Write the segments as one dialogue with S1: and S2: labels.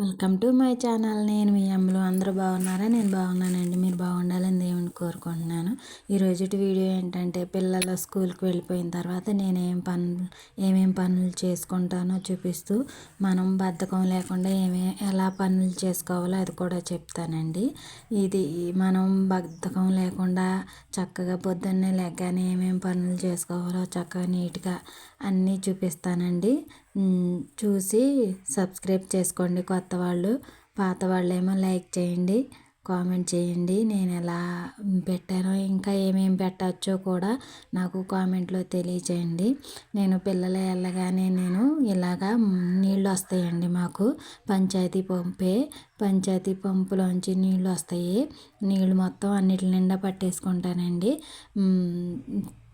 S1: Welcome to my channel నేను మీ అమ్మలు. అందరూ బాగున్నారా? నేను బాగున్నానండి. మీరు బాగుండాలని దేవుని కోరుకుంటున్నాను. ఈరోజు వీడియో ఏంటంటే పిల్లలు స్కూల్కి వెళ్ళిపోయిన తర్వాత నేను ఏం పనులు ఏమేం పనులు చేసుకుంటానో చూపిస్తూ మనం బద్ధకం లేకుండా ఏమే ఎలా పనులు చేసుకోవాలో అది కూడా చెప్తానండి. ఇది మనం బద్ధకం లేకుండా చక్కగా పొద్దున్నే లెగ్గానే ఏమేం పనులు చేసుకోవాలో చక్కగా నీట్గా అన్నీ చూపిస్తానండి. చూసి సబ్స్క్రైబ్ చేసుకోండి కొత్త వాళ్ళు పాత వాళ్ళేమో లైక్ చేయండి కామెంట్ చేయండి. నేను ఎలా పెట్టానో ఇంకా ఏమేమి పెట్టచ్చో కూడా నాకు కామెంట్లో తెలియచేయండి. నేను పిల్లలు వెళ్ళగానే నేను ఇలాగా నీళ్ళు వస్తాయండి మాకు. పంచాయతీ పంపే పంచాయతీ పంపులోంచి నీళ్ళు వస్తాయి. నీళ్ళు మొత్తం అన్నిటి నిండా పట్టేసుకుంటానండి.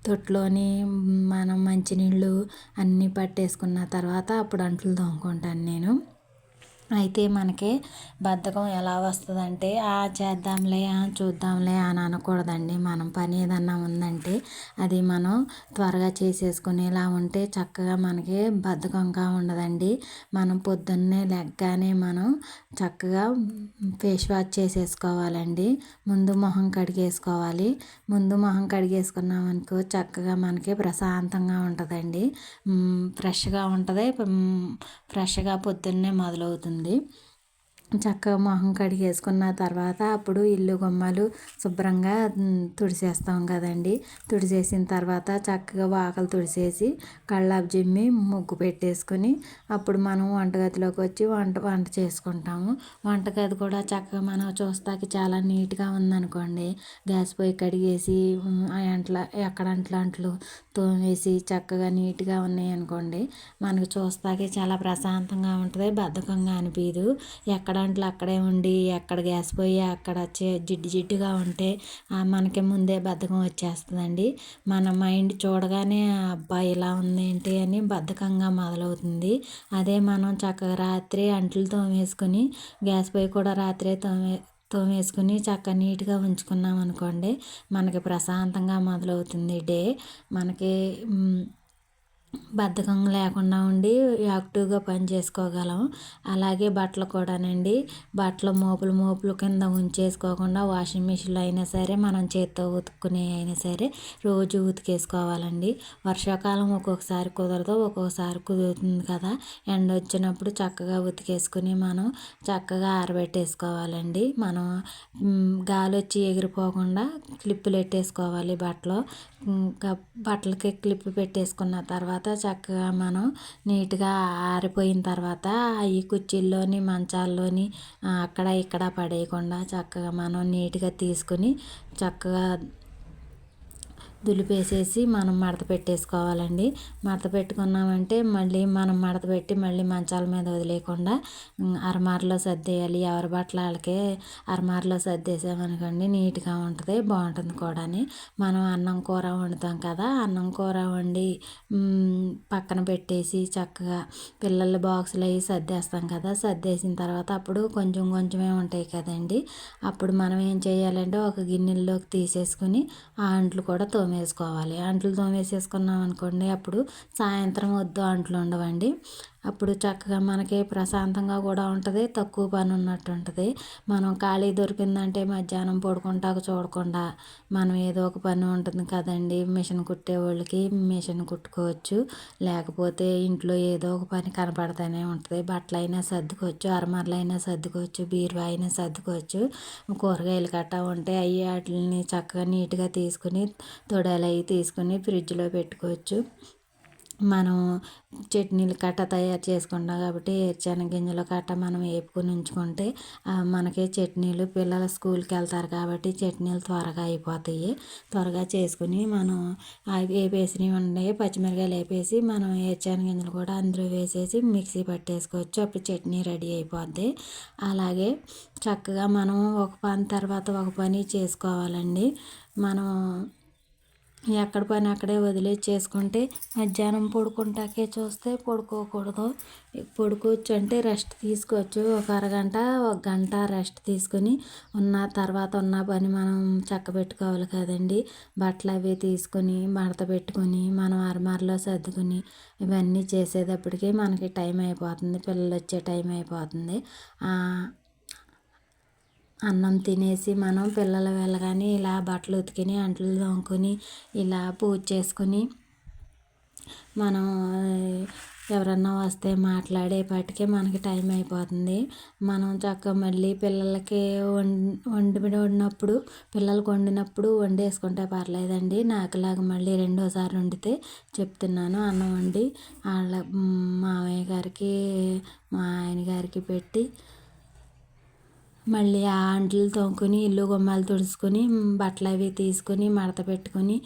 S1: తొట్లోని మనం మంచినీళ్ళు అన్నీ పట్టేసుకున్న తర్వాత అప్పుడు అంట్లు తోముకుంటాను నేను. అయితే మనకి బద్ధకం ఎలా వస్తుందంటే ఆ చేద్దాంలే చూద్దాంలే అని అనకూడదండి. మనం పని ఏదన్నా ఉందంటే అది మనం త్వరగా చేసేసుకునేలా ఉంటే చక్కగా మనకి బద్ధకంగా ఉండదండి. మనం పొద్దున్నే లెగ్గానే మనం చక్కగా ఫేస్ వాష్ చేసేసుకోవాలండి. ముందు మొహం కడిగేసుకోవాలి. ముందు మొహం కడిగేసుకున్నామనుకో చక్కగా మనకి ప్రశాంతంగా ఉంటుందండి. ఫ్రెష్గా ఉంటుంది. ఫ్రెష్గా పొద్దున్నే మొదలవుతుంది. ఉంటుంది చక్కగా మొహం కడిగేసుకున్న తర్వాత అప్పుడు ఇల్లు గుమ్మాలు శుభ్రంగా తుడిసేస్తాం కదండి. తుడిసేసిన తర్వాత చక్కగా వాకలు తుడిసేసి కళ్ళాపు జిమ్మి ముగ్గు పెట్టేసుకుని అప్పుడు మనం వంటగదిలోకి వచ్చి వంట వంట చేసుకుంటాము. వంటగది కూడా చక్కగా మనం చూస్తాకి చాలా నీట్గా ఉందనుకోండి. గ్యాస్ పొయ్యి కడిగేసి అంట్ల ఎక్కడ అంట్లు అంట్లు తోమేసి చక్కగా నీట్గా ఉన్నాయి అనుకోండి మనకు చూస్తాకి చాలా ప్రశాంతంగా ఉంటుంది బద్ధకంగా అనిపించదు ఎక్కడ గంటలు అక్కడే ఉండి ఎక్కడ గ్యాస్ పొయ్యి అక్కడ జిడ్డు జిడ్డుగా ఉంటే మనకి ముందే బద్ధకం వచ్చేస్తుందండి. మన మైండ్ చూడగానే అబ్బా ఇలా ఉంది ఏంటి? అని బద్ధకంగా మొదలవుతుంది. అదే మనం చక్కగా రాత్రి అంట్లు తోమేసుకొని గ్యాస్ పొయ్యి కూడా రాత్రే తోమే తోమేసుకుని చక్కగా నీట్గా ఉంచుకున్నాం అనుకోండి మనకి ప్రశాంతంగా మొదలవుతుంది డే. మనకి బద్ధకం లేకుండా ఉండి యాక్టివ్గా పని చేసుకోగలం. అలాగే బట్టలు కూడానండి. బట్టలు మోపులు మోపులు కింద ఉంచేసుకోకుండా వాషింగ్ మిషన్లో అయినా సరే మనం చేత్తో ఉతుక్కునే అయినా సరే రోజు ఉతికేసుకోవాలండి. వర్షాకాలం ఒక్కొక్కసారి కుదరదు ఒక్కొక్కసారి కుదురుతుంది కదా. ఎండ వచ్చినప్పుడు చక్కగా ఉతికేసుకుని మనం చక్కగా ఆరబెట్టేసుకోవాలండి. మనం గాలి వచ్చి ఎగిరిపోకుండా క్లిప్పులు పెట్టేసుకోవాలి బట్టలు. బట్టలకి క్లిప్ పెట్టేసుకున్న తర్వాత తర్వాత చక్కగా మనం నీట్గా ఆరిపోయిన తర్వాత ఈ కుర్చీల్లోని మంచాల్లోని అక్కడ ఇక్కడ పడేయకుండా చక్కగా మనం నీట్గా తీసుకుని చక్కగా దులిపేసేసి మనం మడత పెట్టేసుకోవాలండి. మడత పెట్టుకున్నామంటే మళ్ళీ మనం మడత పెట్టి మళ్ళీ మంచాల మీద వదిలేయకుండా అరమారలో సర్దేయాలి. ఎవరి బట్టల వాళ్ళకే అరమారలో సర్దేసామనుకోండి నీట్గా ఉంటుంది బాగుంటుంది కూడా మనం అన్నం కూర వండుతాం కదా అన్నం కూర వండి పక్కన పెట్టేసి చక్కగా పిల్లల బాక్సులు అవి సర్దేస్తాం కదా సర్దేసిన తర్వాత అప్పుడు కొంచెం కొంచెమే ఉంటాయి కదండి. అప్పుడు మనం ఏం చేయాలంటే ఒక గిన్నెల్లోకి తీసేసుకుని ఆ అంట్లు కూడా తోమి తోమేసుకోవాలి. అంట్లు తోమేసేసుకున్నాం అనుకోండి అప్పుడు సాయంత్రం వద్దు అంట్లు ఉండవండి. అప్పుడు చక్కగా మనకి ప్రశాంతంగా కూడా ఉంటుంది తక్కువ పని ఉన్నట్టు ఉంటుంది. మనం ఖాళీ దొరికిందంటే మధ్యాహ్నం పడుకుంటాక చూడకుండా మనం ఏదో ఒక పని ఉంటుంది కదండి మిషన్ కుట్టే వాళ్ళకి మిషన్ కుట్టుకోవచ్చు. లేకపోతే ఇంట్లో ఏదో ఒక పని కనపడతానే ఉంటుంది. బట్టలైనా సర్దుకోవచ్చు అరమరలు సర్దుకోవచ్చు బీరువా అయినా సర్దుకోవచ్చు. కూరగాయలు కట్టా ఉంటే అవి వాటిని చక్కగా నీట్గా తీసుకుని తొడలు అవి తీసుకుని ఫ్రిడ్జ్లో పెట్టుకోవచ్చు. మనం చట్నీలు కట్ట తయారు చేసుకుంటాం కాబట్టి శనగగింజలు గింజలు కట్ట మనం వేపుకొని ఉంచుకుంటే మనకి చట్నీలు పిల్లలు స్కూల్కి వెళ్తారు కాబట్టి చట్నీలు త్వరగా అయిపోతాయి. త్వరగా చేసుకుని మనం వేపేసినవి ఉన్నాయి పచ్చిమిరకాయలు వేపేసి మనం శనగగింజలు గింజలు కూడా అందులో వేసేసి మిక్సీ పట్టేసుకోవచ్చు. అప్పుడు చట్నీ రెడీ అయిపోద్ది. అలాగే చక్కగా మనం ఒక పని తర్వాత ఒక పని చేసుకోవాలండి. మనం ఎక్కడ పని అక్కడే వదిలేసి చేసుకుంటే మధ్యాహ్నం పడుకుంటాకే చూస్తే పడుకోకూడదు. పడుకోవచ్చు అంటే రెస్ట్ తీసుకోవచ్చు. ఒక అరగంట ఒక గంట రెస్ట్ తీసుకొని ఉన్న తర్వాత ఉన్న పని మనం చక్కబెట్టుకోవాలి కదండి. బట్టలు అవి తీసుకొని మడత పెట్టుకొని మనం అరమారలో సర్దుకొని ఇవన్నీ చేసేటప్పటికి మనకి టైం అయిపోతుంది. పిల్లలు వచ్చే టైం అయిపోతుంది. అన్నం తినేసి మనం పిల్లలు వెళ్ళగానే ఇలా బట్టలు ఉతికిని అంట్లు తోముకొని ఇలా పూజ చేసుకుని మనం ఎవరన్నా వస్తే మాట్లాడేపాటికే మనకి టైం అయిపోతుంది. మనం చక్కగా మళ్ళీ పిల్లలకి వండి వండినప్పుడు పిల్లలకి వండినప్పుడు వండేసుకుంటే పర్లేదండి. నాకులాగా మళ్ళీ రెండోసారి వండితే చెప్తున్నాను. అన్నం వండి వాళ్ళ మామయ్య గారికి మా ఆయన గారికి పెట్టి మళ్ళీ ఆ అంట్లు తోముకొని ఇల్లు గుమ్మాలు తుడుచుకొని బట్టలు అవి తీసుకొని మడత పెట్టుకొని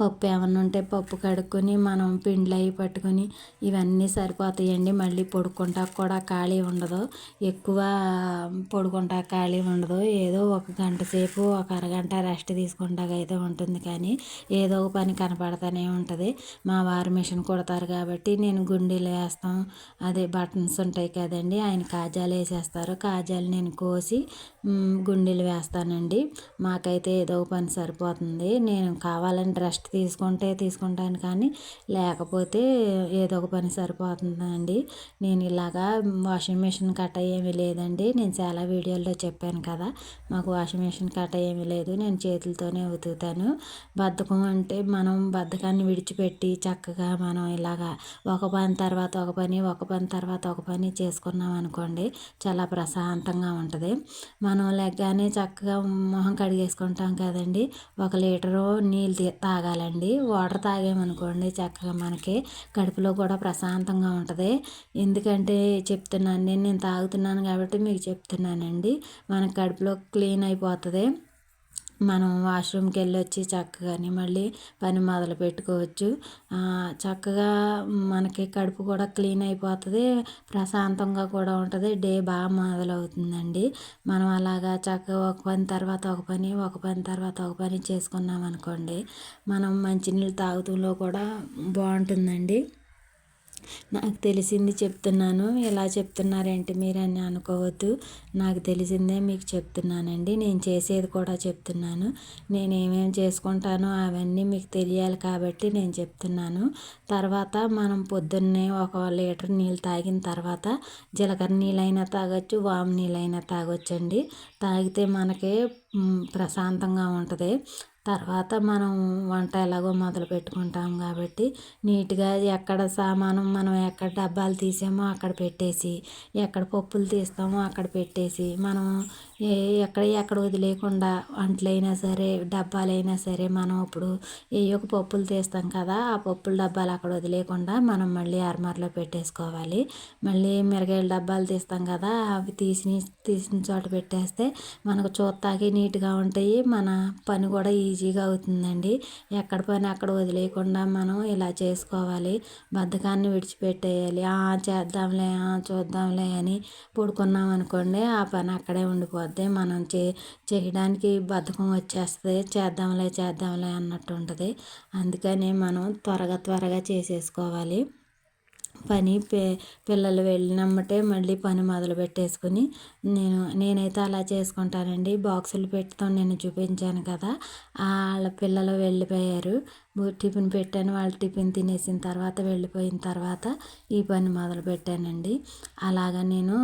S1: పప్పు ఏమన్నా ఉంటే పప్పు కడుక్కొని మనం పిండ్లు అవి పట్టుకొని ఇవన్నీ సరిపోతాయండి. మళ్ళీ పడుకుంటా కూడా ఖాళీ ఉండదు. ఎక్కువ పడుకుంటా ఖాళీ ఉండదు. ఏదో ఒక గంట సేపు ఒక అరగంట రెస్ట్ తీసుకుంటాక అయితే ఉంటుంది. కానీ ఏదో ఒక పని కనపడతానే ఉంటుంది. మా వారు మిషన్ కుడతారు కాబట్టి నేను గుండీలు వేస్తాం. అదే బటన్స్ ఉంటాయి కదండి ఆయన కాజాలు వేసేస్తారు. కాజాలు నేను కోసి గుండీలు వేస్తానండి. మాకైతే ఏదో ఒక పని సరిపోతుంది. నేను కావాలని రెస్ట్ తీసుకుంటే తీసుకుంటాను కానీ లేకపోతే ఏదో ఒక పని సరిపోతుందండి. నేను ఇలాగా వాషింగ్ మిషన్ కట్ట ఏమీ లేదండి. నేను చాలా వీడియోల్లో చెప్పాను కదా మాకు వాషింగ్ మిషన్ కట్ట ఏమీ లేదు. నేను చేతులతోనే ఉతుకుతాను. బద్ధకం అంటే మనం బద్ధకాన్ని విడిచిపెట్టి చక్కగా మనం ఇలాగా ఒక పని తర్వాత ఒక పని ఒక పని తర్వాత ఒక పని చేసుకున్నాం అనుకోండి చాలా ప్రశాంతంగా ఉంటుంది. మనం లెగ్గానే చక్కగా మొహం కడిగేసుకుంటాం కదండి. ఒక లీటరు నీళ్ళు తాగాలి తాగాలండి. వాటర్ తాగామనుకోండి చక్కగా మనకి కడుపులో కూడా ప్రశాంతంగా ఉంటుంది. ఎందుకంటే చెప్తున్నాను నేను నేను తాగుతున్నాను కాబట్టి మీకు చెప్తున్నానండి. మన కడుపులో క్లీన్ అయిపోతుంది. మనం వాష్రూమ్కి వెళ్ళి వచ్చి మళ్ళీ పని మొదలు పెట్టుకోవచ్చు. చక్కగా మనకి కడుపు కూడా క్లీన్ అయిపోతుంది ప్రశాంతంగా కూడా ఉంటుంది డే బాగా మొదలవుతుందండి. మనం అలాగా చక్కగా ఒక పని తర్వాత ఒక పని ఒక పని తర్వాత ఒక పని చేసుకున్నాం అనుకోండి మనం మంచినీళ్ళు తాగుతులో కూడా బాగుంటుందండి. నాకు తెలిసింది చెప్తున్నాను. ఎలా చెప్తున్నారేంటి మీరు అని అనుకోవద్దు. నాకు తెలిసిందే మీకు చెప్తున్నానండి. నేను చేసేది కూడా చెప్తున్నాను. నేను ఏమేమి చేసుకుంటానో అవన్నీ మీకు తెలియాలి కాబట్టి నేను చెప్తున్నాను. తర్వాత మనం పొద్దున్నే ఒక లీటర్ నీళ్ళు తాగిన తర్వాత జీలకర్ర నీళ్ళైనా తాగొచ్చు వాము నీళ్ళైనా తాగొచ్చండి. తాగితే మనకి ప్రశాంతంగా ఉంటుంది. తర్వాత మనం వంట ఎలాగో మొదలు పెట్టుకుంటాం కాబట్టి నీట్గా ఎక్కడ సామానం మనం ఎక్కడ డబ్బాలు తీసామో అక్కడ పెట్టేసి ఎక్కడ పప్పులు తీస్తామో అక్కడ పెట్టేసి మనం ఏ ఎక్కడ ఎక్కడ వదిలేయకుండా వంటలైనా సరే డబ్బాలైనా సరే మనం ఇప్పుడు ఏ ఒక పప్పులు తీస్తాం కదా ఆ పప్పుల డబ్బాలు అక్కడ వదిలేయకుండా మనం మళ్ళీ అర్మార్లో పెట్టేసుకోవాలి. మళ్ళీ మిరగాయల డబ్బాలు తీస్తాం కదా అవి తీసి తీసిన చోట పెట్టేస్తే మనకు చూస్తాకి నీట్గా ఉంటాయి మన పని కూడా ఈజీగా అవుతుందండి. ఎక్కడ పని అక్కడ వదిలేయకుండా మనం ఇలా చేసుకోవాలి. బద్ధకాన్ని విడిచిపెట్టేయాలి. చేద్దాంలే చూద్దాంలే అని పడుకున్నాం అనుకోండి ఆ పని అక్కడే ఉండిపోద్ది. మనం చే చేయడానికి బద్ధకం వచ్చేస్తుంది. చేద్దాంలే చేద్దాంలే అన్నట్టు ఉంటుంది. అందుకని మనం త్వరగా త్వరగా చేసేసుకోవాలి. పని పే పిల్లలు వెళ్ళినమ్మటే మళ్ళీ పని మొదలు పెట్టేసుకుని నేను నేనైతే అలా చేసుకుంటానండి. బాక్సులు పెట్టడం నేను చూపించాను కదా. వాళ్ళ పిల్లలు వెళ్ళిపోయారు. టిఫిన్ పెట్టాను. వాళ్ళు టిఫిన్ తినేసిన తర్వాత వెళ్ళిపోయిన తర్వాత ఈ పని మొదలు పెట్టానండి అలాగ నేను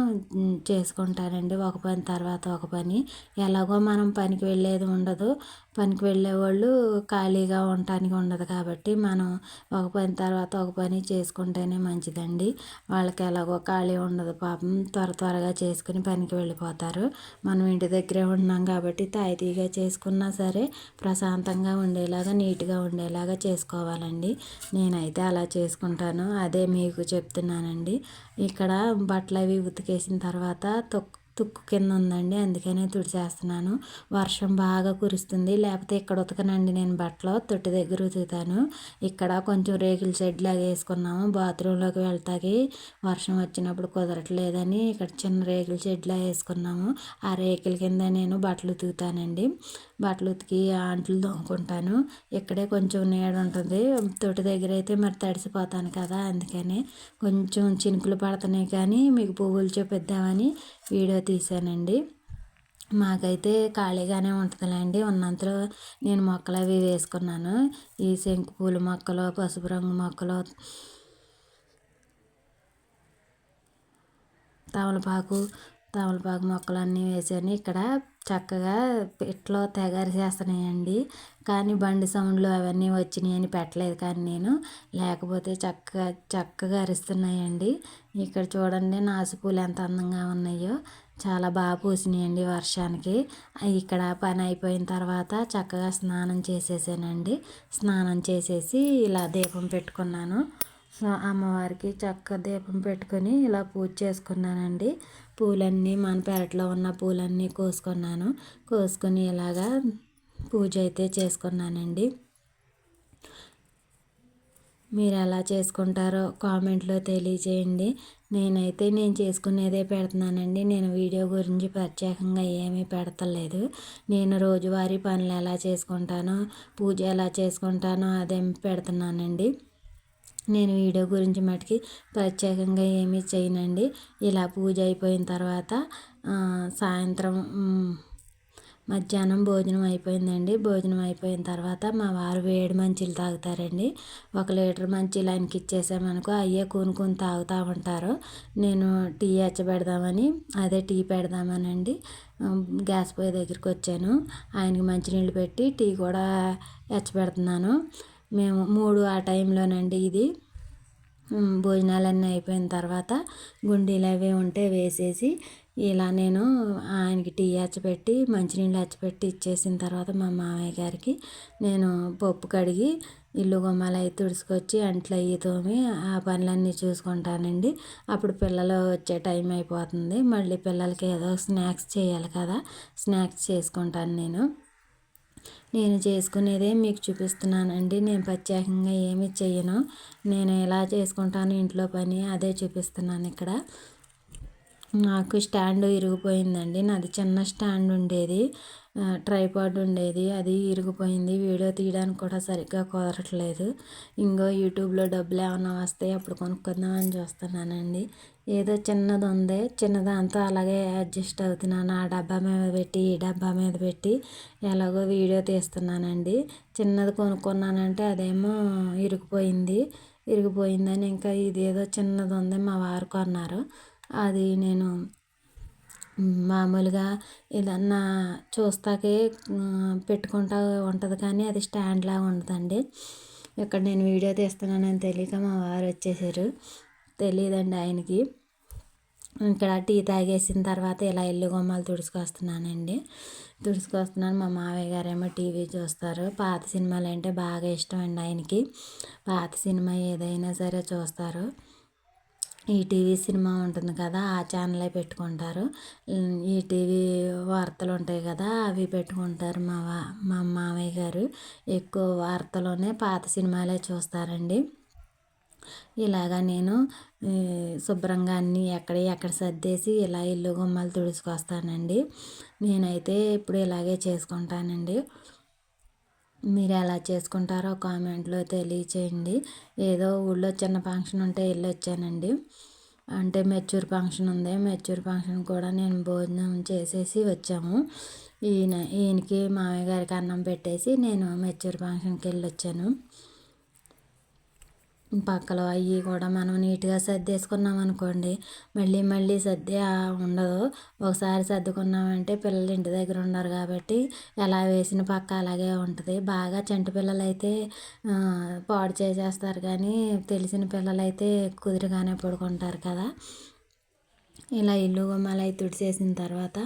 S1: చేసుకుంటానండి. ఒక పని తర్వాత ఒక పని. ఎలాగో మనం పనికి వెళ్ళేది ఉండదు. పనికి వెళ్ళేవాళ్ళు ఖాళీగా ఉండటానికి ఉండదు కాబట్టి మనం ఒక పని తర్వాత ఒక పని చేసుకుంటేనే మంచిదండి. వాళ్ళకి ఎలాగో ఖాళీ ఉండదు. పాపం త్వర త్వరగా చేసుకుని పనికి వెళ్ళిపోతారు. మనం ఇంటి దగ్గరే ఉన్నాం కాబట్టి తాయితీగా చేసుకున్నా సరే ప్రశాంతంగా ఉండేలాగా నీట్గా ఉండేలాగా చేసుకోవాలండి. నేనైతే అలా చేసుకుంటాను. అదే మీకు చెప్తున్నానండి. ఇక్కడ బట్టలు అవి ఉతికేసిన తర్వాత తొక్ తుక్కు కింద ఉందండి అందుకనే తుడిచేస్తున్నాను. వర్షం బాగా కురుస్తుంది లేకపోతే ఇక్కడ ఉతకనండి నేను బట్టలు తొట్టి దగ్గర ఉతుకుతాను. ఇక్కడ కొంచెం రేకుల షెడ్ లాగా వేసుకున్నాము బాత్రూంలోకి వెళ్తాకి వర్షం వచ్చినప్పుడు కుదరట్లేదని ఇక్కడ చిన్న రేకుల షెడ్లా వేసుకున్నాము. ఆ రేకుల కింద నేను బట్టలు ఉతుకుతానండి. బట్టలు ఉతికి ఆంట్లు దొంగకుంటాను ఇక్కడే కొంచెం నీడ ఉంటుంది తొట్టి దగ్గర అయితే మరి తడిసిపోతాను కదా అందుకని కొంచెం చినుకులు పడుతున్నాయి కానీ మీకు పువ్వులు చూపిద్దామని వీడియో తీశానండి మాకైతే ఖాళీగానే ఉంటుందిలేండి. ఉన్నంతలో నేను మొక్కలు అవి వేసుకున్నాను. ఈ శంకు పూల మొక్కలు పసుపు రంగు మొక్కలు తమలపాకు తమలపాకు మొక్కలు అన్నీ వేసాను. ఇక్కడ చక్కగా పిట్లో తయారు చేస్తున్నాయండి. కానీ బండి సౌండ్లు అవన్నీ వచ్చినాయి అని పెట్టలేదు కానీ నేను. లేకపోతే చక్కగా చక్కగా అరుస్తున్నాయండి. ఇక్కడ చూడండి నాసుపూలు ఎంత అందంగా ఉన్నాయో. చాలా బాగా పూసినాయండి వర్షానికి. ఇక్కడ పని అయిపోయిన తర్వాత చక్కగా స్నానం చేసేసానండి. స్నానం చేసేసి ఇలా దీపం పెట్టుకున్నాను. అమ్మవారికి చక్క దీపం పెట్టుకొని ఇలా పూజ చేసుకున్నానండి. పూలన్నీ మన పెరట్లో ఉన్న పూలన్నీ కోసుకున్నాను. కోసుకొని ఇలాగా పూజ అయితే చేసుకున్నానండి. మీరు ఎలా చేసుకుంటారో కామెంట్లో తెలియజేయండి. నేనైతే నేను చేసుకునేదే పెడుతున్నానండి. నేను వీడియో గురించి ప్రత్యేకంగా ఏమీ పెడతలేదు. నేను రోజువారీ పనులు ఎలా చేసుకుంటానో పూజ ఎలా చేసుకుంటానో అదేం పెడుతున్నానండి. నేను వీడియో గురించి మటుకి ప్రత్యేకంగా ఏమీ చేయనండి. ఇలా పూజ అయిపోయిన తర్వాత సాయంత్రం మధ్యాహ్నం భోజనం అయిపోయిందండి. భోజనం అయిపోయిన తర్వాత మా వారు వేడి మంచిలు తాగుతారండి. ఒక లీటర్ మంచిలు ఆయనకి ఇచ్చేసామనుకో అయ్యే కొనుక్కొని తాగుతూ ఉంటారు. నేను టీ పెడదామని అదే టీ పెడదామనండి. గ్యాస్ పొయ్యి దగ్గరికి వచ్చాను. ఆయనకి మంచినీళ్ళు పెట్టి టీ కూడా పెడుతున్నాను మేము మూడు ఆ టైంలోనండి ఇది. భోజనాలన్నీ అయిపోయిన తర్వాత గుండీలు అవి ఉంటే వేసేసి ఇలా నేను ఆయనకి టీ పెట్టి మంచినీళ్ళు పెట్టి ఇచ్చేసిన తర్వాత మా మామయ్య గారికి నేను పప్పు కడిగి ఇల్లు గుమ్మాలు అవి తుడుచుకొచ్చి అంట్లు అవి తోమి ఆ పనులన్నీ చూసుకుంటానండి. అప్పుడు పిల్లలు వచ్చే టైం అయిపోతుంది. మళ్ళీ పిల్లలకి ఏదో స్నాక్స్ చేయాలి కదా స్నాక్స్ చేసుకుంటాను నేను. నేను చేసుకునేదే మీకు చూపిస్తున్నానండి. నేను ప్రత్యేకంగా ఏమి చెయ్యను. నేను ఎలా చేసుకుంటాను ఇంట్లో పని అదే చూపిస్తున్నాను ఇక్కడ. నాకు స్టాండ్ ఇరిగిపోయిందండి. నాది చిన్న స్టాండ్ ఉండేది. ట్రైపాడ్ ఉండేది. అది ఇరిగిపోయింది. వీడియో తీయడానికి కూడా సరిగ్గా కుదరట్లేదు. ఇంకో యూట్యూబ్లో డబ్బులు ఏమైనా వస్తే అప్పుడు కొనుక్కుందామని చూస్తున్నానండి. ఏదో చిన్నది ఉంది చిన్నదాంతో అలాగే అడ్జస్ట్ అవుతున్నాను. ఆ డబ్బా మీద పెట్టి ఈ డబ్బా మీద పెట్టి ఎలాగో వీడియో తీస్తున్నానండి. చిన్నది కొనుక్కున్నానంటే అదేమో ఇరిగిపోయింది. ఇరిగిపోయిందని ఇంకా ఇదేదో చిన్నది ఉంది మా వారు కొన్నారు. అది నేను మామూలుగా ఏదన్నా చూస్తాకే పెట్టుకుంటా ఉంటుంది కానీ అది స్టాండ్లా ఉండదండి. ఇక్కడ నేను వీడియో తీస్తున్నానని తెలియక మా వారు వచ్చేసారు. తెలియదండి ఆయనకి. ఇక్కడ టీ తాగేసిన తర్వాత ఇలా ఇల్లు గుమ్మాలు తుడుచుకొస్తున్నానండి. తుడుచుకొస్తున్నాను. మా మావయ్య గారేమో టీవీ చూస్తారు. పాత సినిమాలు అంటే బాగా ఇష్టం అండి ఆయనకి. పాత సినిమా ఏదైనా సరే చూస్తారు. ఈటీవీ సినిమా ఉంటుంది కదా ఆ ఛానలే పెట్టుకుంటారు. ఈటీవీ వార్తలు ఉంటాయి కదా అవి పెట్టుకుంటారు మా వా మా మామయ్య గారు. ఎక్కువ వార్తలోనే పాత సినిమాలే చూస్తారండి. ఇలాగా నేను శుభ్రంగా అన్నీ ఎక్కడ ఎక్కడ సర్దేసి ఇలా ఇల్లు గుమ్మలు తుడుచుకొస్తానండి. నేనైతే ఇప్పుడు ఇలాగే చేసుకుంటానండి. మీరు ఎలా చేసుకుంటారో కామెంట్లో తెలియచేయండి. ఏదో ఊళ్ళో చిన్న ఫంక్షన్ ఉంటే వెళ్ళి వచ్చానండి అంటే మెచ్యూర్ ఫంక్షన్ ఉంది. మెచ్యూర్ ఫంక్షన్ కూడా నేను భోజనం చేసేసి వచ్చాము. ఈయన ఈయనకి మామయ్య గారికి అన్నం పెట్టేసి నేను మెచ్యూర్ ఫంక్షన్కి వెళ్ళి వచ్చాను పక్కలో అవి కూడా మనం నీట్గా సర్దేసుకున్నాం అనుకోండి మళ్ళీ మళ్ళీ సర్దే ఉండదు. ఒకసారి సర్దుకున్నామంటే పిల్లలు ఇంటి దగ్గర ఉండరు కాబట్టి ఎలా వేసిన పక్క అలాగే ఉంటుంది. బాగా చంటి పిల్లలు అయితే పాడు చేసేస్తారు కానీ తెలిసిన పిల్లలు అయితే కుదురుగానే పడుకుంటారు కదా. ఇలా ఇల్లు గుమ్మాలు తుడిచేసిన తర్వాత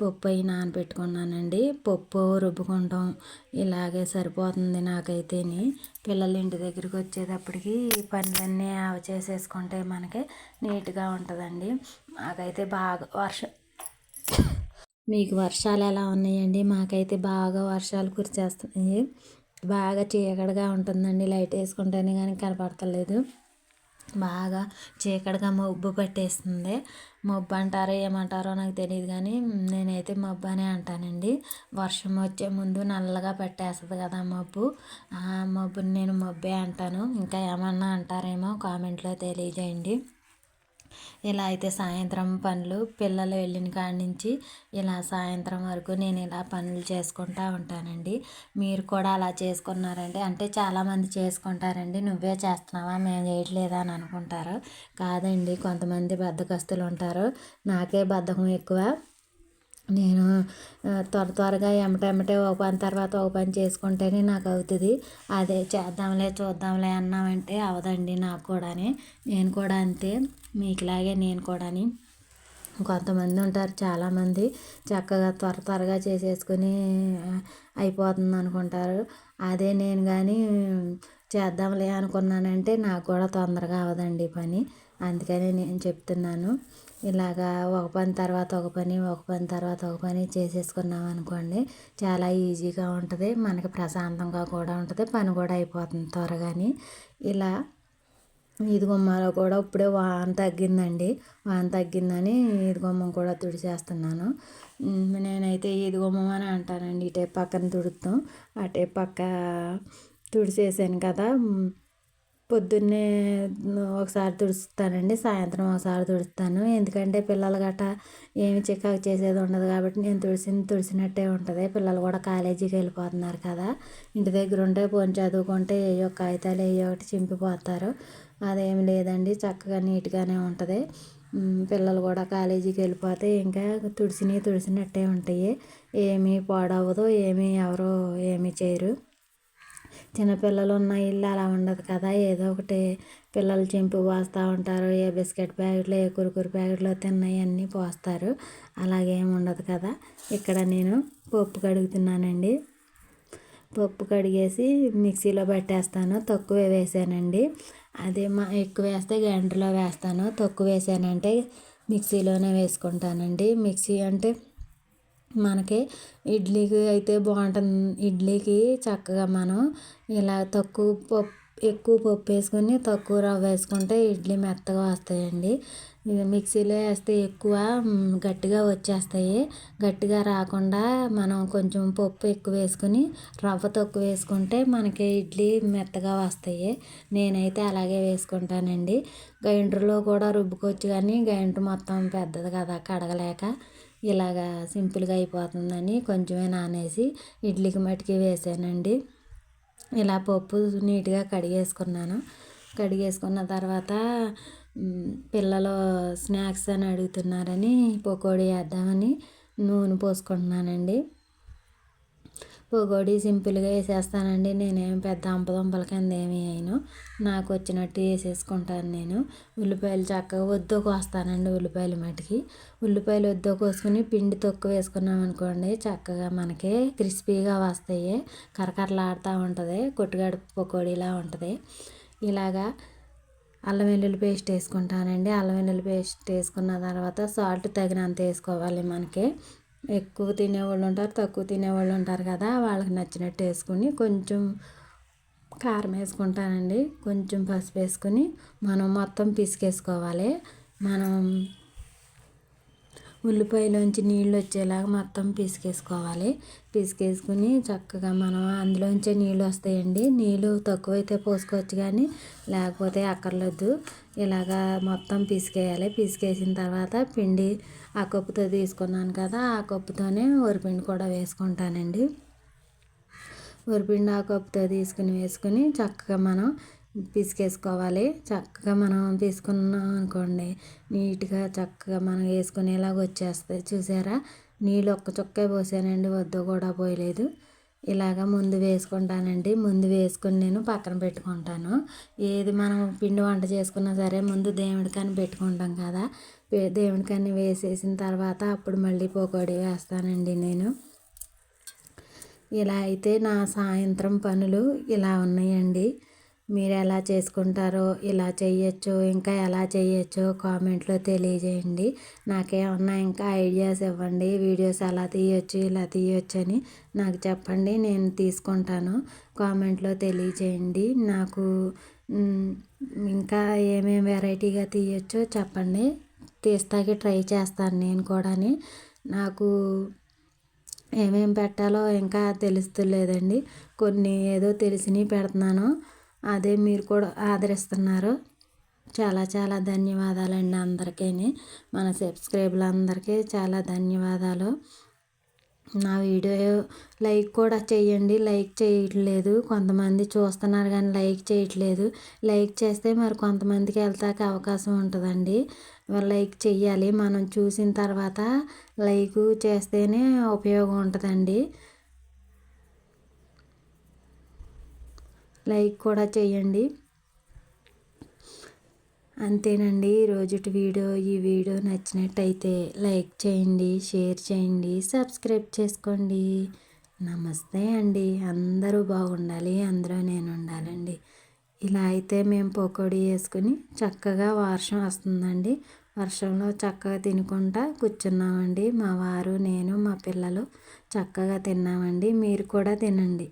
S1: పప్పు అయి నానబెట్టుకున్నానండి. పప్పు రుబ్బుకుంటాం. ఇలాగే సరిపోతుంది నాకైతేని. పిల్లలు ఇంటి దగ్గరికి వచ్చేటప్పటికి ఈ పనులన్నీ ఆవ చేసేసుకుంటే మనకి నీట్గా ఉంటుందండి. నాకైతే బాగా వర్షం మీకు వర్షాలు ఎలా ఉన్నాయండి? మాకైతే బాగా వర్షాలు కురిచేస్తున్నాయి. బాగా చీకటిగా ఉంటుందండి. లైట్ వేసుకుంటేనే కానీ కనపడతలేదు. బాగా చీకటిగా మబ్బు పట్టేస్తుంది. మబ్బు అంటారో ఏమంటారో నాకు తెలియదు కానీ నేనైతే మబ్బు అనే అంటానండి. వర్షం వచ్చే ముందు నల్లగా పట్టేస్తుంది కదా మబ్బు. ఆ మబ్బుని నేను మబ్బే అంటాను. ఇంకా ఏమన్నా అంటారేమో కామెంట్లో తెలియజేయండి. ఇలా అయితే సాయంత్రం పనులు పిల్లలు వెళ్ళిన కాడి నుంచి ఇలా సాయంత్రం వరకు నేను ఇలా పనులు చేసుకుంటూ ఉంటానండి. మీరు కూడా అలా చేసుకున్నారండి అంటే చాలామంది చేసుకుంటారండి. నువ్వే చేస్తున్నావా? మేము చేయట్లేదా? అని అనుకుంటారు. కాదండి కొంతమంది బద్దకస్తులు ఉంటారు. నాకే బద్ధకం ఎక్కువ. నేను త్వర త్వరగా ఎమ్మటెమ్మటే ఒక పని తర్వాత ఒక పని చేసుకుంటేనే నాకు అవుతుంది. అదే చేద్దాంలే చూద్దాంలే అన్నామంటే అవదండి నాకు కూడాని. నేను కూడా అంతే మీకులాగే నేను కూడాని. కొంతమంది ఉంటారు చాలామంది చక్కగా త్వర త్వరగా చేసేసుకుని అయిపోతుంది అనుకుంటారు అదే నేను కానీ చేద్దాంలే అనుకున్నానంటే నాకు కూడా తొందరగా అవదండి పని. అందుకని నేను చెప్తున్నాను. ఇలాగా ఒక పని తర్వాత ఒక పని ఒక పని తర్వాత ఒక పని చేసేసుకున్నాం అనుకోండి చాలా ఈజీగా ఉంటుంది. మనకి ప్రశాంతంగా కూడా ఉంటుంది. పని కూడా అయిపోతుంది త్వరగాని. ఇలా ఈది గుమ్మాలో కూడా ఇప్పుడే వాన తగ్గిందండి. వాన తగ్గిందని ఈది గుమ్మం కూడా తుడిచేస్తున్నాను. నేనైతే ఈది గుమ్మం అని అంటానండి. ఇటే పక్కన తుడుతాం అటే పక్క తుడిచేసాను కదా. పొద్దున్నే ఒకసారి తుడుస్తానండి సాయంత్రం ఒకసారి తుడుస్తాను. ఎందుకంటే పిల్లలు గట్ట ఏమి చికాకు చేసేది ఉండదు కాబట్టి నేను తుడిసింది తుడిసినట్టే ఉంటుంది. పిల్లలు కూడా కాలేజీకి వెళ్ళిపోతున్నారు కదా. ఇంటి దగ్గర ఉంటే పోని చదువుకుంటే ఏ ఒక కాగితాలు ఏ ఒకటి చింపిపోతారు. అదేమి లేదండి చక్కగా నీట్గానే ఉంటుంది. పిల్లలు కూడా కాలేజీకి వెళ్ళిపోతే ఇంకా తుడిసినవి తుడిసినట్టే ఉంటాయి. ఏమీ పాడవదు ఏమీ ఎవరు ఏమీ చేయరు. చిన్నపిల్లలు ఉన్న ఇల్లు అలా ఉండదు కదా. ఏదో ఒకటి పిల్లలు చెంపు పోస్తూ ఉంటారు. ఏ బిస్కెట్ ప్యాకెట్లు ఏ కురుకురు ప్యాకెట్లు తిన్నాయి అన్నీ పోస్తారు. అలాగేం ఉండదు కదా. ఇక్కడ నేను పప్పు కడుగుతున్నానండి. పప్పు కడిగేసి మిక్సీలో పెట్టేస్తాను. తక్కువ వేసానండి. అదే మా ఎక్కువ వేస్తే గ్రైండర్లో వేస్తాను. తక్కువ వేసానంటే మిక్సీలోనే వేసుకుంటానండి. మిక్సీ అంటే మనకి ఇడ్లీకి అయితే బాగుంటుంది. ఇడ్లీకి చక్కగా మనం ఇలా తక్కువ పప్పు ఎక్కువ పప్పు వేసుకొని తక్కువ రవ్వ వేసుకుంటే ఇడ్లీ మెత్తగా వస్తాయండి. మిక్సీలో వేస్తే ఎక్కువ గట్టిగా వచ్చేస్తాయి. గట్టిగా రాకుండా మనం కొంచెం పప్పు ఎక్కువ వేసుకుని రవ్వ తక్కువ వేసుకుంటే మనకి ఇడ్లీ మెత్తగా వస్తాయి. నేనైతే అలాగే వేసుకుంటానండి. గ్రైండర్లో కూడా రుబ్బుకోవచ్చు కానీ గ్రైండర్ మొత్తం పెద్దది కదా కడగలేక. ఇలాగా సింపుల్గా అయిపోతుందని కొంచెమే నానేసి ఇడ్లీకి మట్టికి వేసానండి. ఇలా పప్పు నీట్గా కడిగేసుకున్నాను. కడిగేసుకున్న తర్వాత పిల్లలు స్నాక్స్ అని అడుగుతున్నారని పకోడీ వేద్దామని నూనె పోసుకుంటున్నానండి. పొగోడి సింపుల్గా వేసేస్తానండి. నేనేం పెద్ద అంపదంపల కింద ఏమి వేయను. నాకు వచ్చినట్టు వేసేసుకుంటాను నేను. ఉల్లిపాయలు చక్కగా వద్దు కోస్తానండి ఉల్లిపాయలు మటుకి. ఉల్లిపాయలు వద్దు కోసుకుని పిండి తొక్కు వేసుకున్నాం అనుకోండి చక్కగా మనకి క్రిస్పీగా వస్తాయి. కరకరలాడుతూ ఉంటుంది. కొట్టుగాడి పకోడీలా ఉంటుంది. ఇలాగా అల్లం వెల్లుల్లి పేస్ట్ వేసుకుంటానండి. అల్లం వెల్లుల్లి పేస్ట్ వేసుకున్న తర్వాత సాల్ట్ తగినంత వేసుకోవాలి మనకి. ఎక్కువ తినేవాళ్ళు ఉంటారు తక్కువ తినేవాళ్ళు ఉంటారు కదా వాళ్ళకి నచ్చినట్టు వేసుకుని కొంచెం కారం వేసుకుంటానండి. కొంచెం పసుపు వేసుకుని మనం మొత్తం పిసికేసుకోవాలి. మనం ఉల్లిపాయలోంచి నీళ్ళు వచ్చేలాగా మొత్తం పిసికేసుకోవాలి. పిసికేసుకుని చక్కగా మనం అందులోంచే నీళ్ళు వస్తాయండి. నీళ్ళు తక్కువైతే పోసుకోవచ్చు కానీ లేకపోతే అక్కర్లేదు ఇలాగా మొత్తం పిసికేయాలి. పిసికేసిన తర్వాత పిండి ఆ కప్పుతో తీసుకున్నాను కదా ఆ కప్పుతోనే వరిపిండి కూడా వేసుకుంటానండి. వరిపిండి ఆ కప్పుతో తీసుకుని వేసుకుని చక్కగా మనం పిసికేసుకోవాలి. చక్కగా మనం తీసుకున్నాం అనుకోండి. నీట్గా చక్కగా మనం వేసుకునేలాగా వచ్చేస్తాయి చూసారా? నీళ్ళు ఒక్క చుక్కే పోసానండి. వద్దు కూడా పోయలేదు. ఇలాగ ముందు వేసుకుంటానండి. ముందు వేసుకుని నేను పక్కన పెట్టుకుంటాను. ఏది మనం పిండి వంట చేసుకున్నా సరే ముందు దేవుడికని పెట్టుకుంటాం కదా. దేవుడికని వేసేసిన తర్వాత అప్పుడు మళ్ళీ పోకోడి వేస్తానండి నేను. ఇలా అయితే నా సాయంత్రం పనులు ఇలా ఉన్నాయండి. మీరు ఎలా చేసుకుంటారో ఇలా చేయొచ్చు ఇంకా ఎలా చేయొచ్చో కామెంట్లో తెలియజేయండి. నాకేమన్నా ఇంకా ఐడియాస్ ఇవ్వండి వీడియోస్ ఎలా తీయొచ్చు ఇలా తీయొచ్చు అని నాకు చెప్పండి నేను తీసుకుంటాను. కామెంట్లో తెలియజేయండి. నాకు ఇంకా ఏమేమి వెరైటీగా తీయొచ్చో చెప్పండి. తీస్తాకి ట్రై చేస్తాను నేను కూడాని. నాకు ఏమేమి పెట్టాలో ఇంకా తెలుస్తలేదండి. కొన్ని ఏదో తెలిసినవి పెడుతున్నాను. అదే మీరు కూడా ఆదరిస్తున్నారు. చాలా చాలా ధన్యవాదాలండి అందరికీ మన సబ్స్క్రైబర్లందరికీ చాలా ధన్యవాదాలు. నా వీడియో లైక్ కూడా చేయండి. లైక్ చేయట్లేదు. కొంతమంది చూస్తున్నారు కానీ లైక్ చేయట్లేదు. లైక్ చేస్తే మరి కొంతమందికి వెళ్తాక అవకాశం ఉంటుందండి. లైక్ చేయాలి మనం చూసిన తర్వాత లైక్ చేస్తేనే ఉపయోగం ఉంటుందండి. లైక్ కూడా చేయండి. అంతేనండి. రోజుటి వీడియో ఈ వీడియో నచ్చినట్టయితే లైక్ చేయండి షేర్ చేయండి సబ్స్క్రైబ్ చేసుకోండి. నమస్తే అండి. అందరూ బాగుండాలి. అందరూ నేను ఉండాలండి. ఇలా అయితే మేము పకోడీ వేసుకుని చక్కగా వర్షం వస్తుందండి. వర్షంలో చక్కగా తినుకుంటా కూర్చున్నామండి. మా వారు నేను మా పిల్లలు చక్కగా తిన్నామండి. మీరు కూడా తినండి.